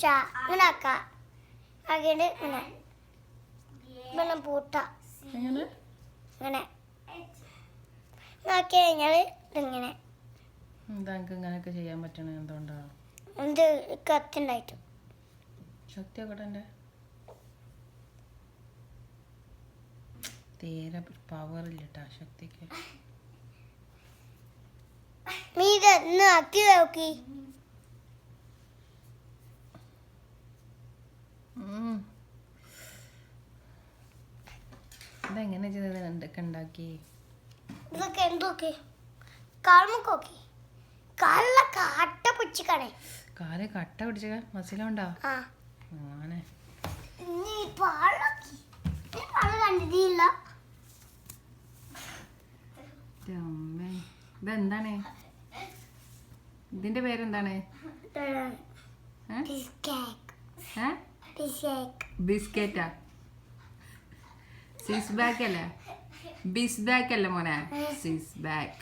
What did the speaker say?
പിടിച്ചാ ഇങ്ങനെ ആക്ക ആക്കിയിട്ട് ഇങ്ങനെ ഇങ്ങനെ പൂട്ട ഇങ്ങനെ. ആക്കി കഴിഞ്ഞാൽ ഇതിങ്ങനെ. എന്താ ഇങ്ങനെയൊക്കെ ചെയ്യാൻ പറ്റണേ? എന്തുകൊണ്ടാണ് എന്ത് കത്തുണ്ടായിട്ടു. ശക്തി ഒക്കെ എന്റെ. തീരെ പവർ ഇല്ല കേട്ടോ ശക്തിക്ക്. നീ ഇത് ഒന്ന് ആക്കി നോക്കി. ഇതെങ്ങനെ ചെയ്തത്? എന്തൊക്കെ ഉണ്ടാക്കി? ഇതൊക്കെ എന്തൊക്കെ? കാൽമുക്കൊക്കെ. കാലിലെ കാട്ട പിടിച്ചിക്കണേ കാൽ കട്ട പിടിച്ച? മസിലുണ്ടോ ആ. അങ്ങനെ നീ പാളാക്കി നീ പാള കണ്ടിട്ടില്ല. ഇതെന്താണ്? ഇതിന്റെ പേരെന്താണ്? ഏ? സിസ് ബാക്ക് അല്ലേ? ബിസ് ബാക്ക് അല്ലേ മോനെ? സീസ് ബാക്ക്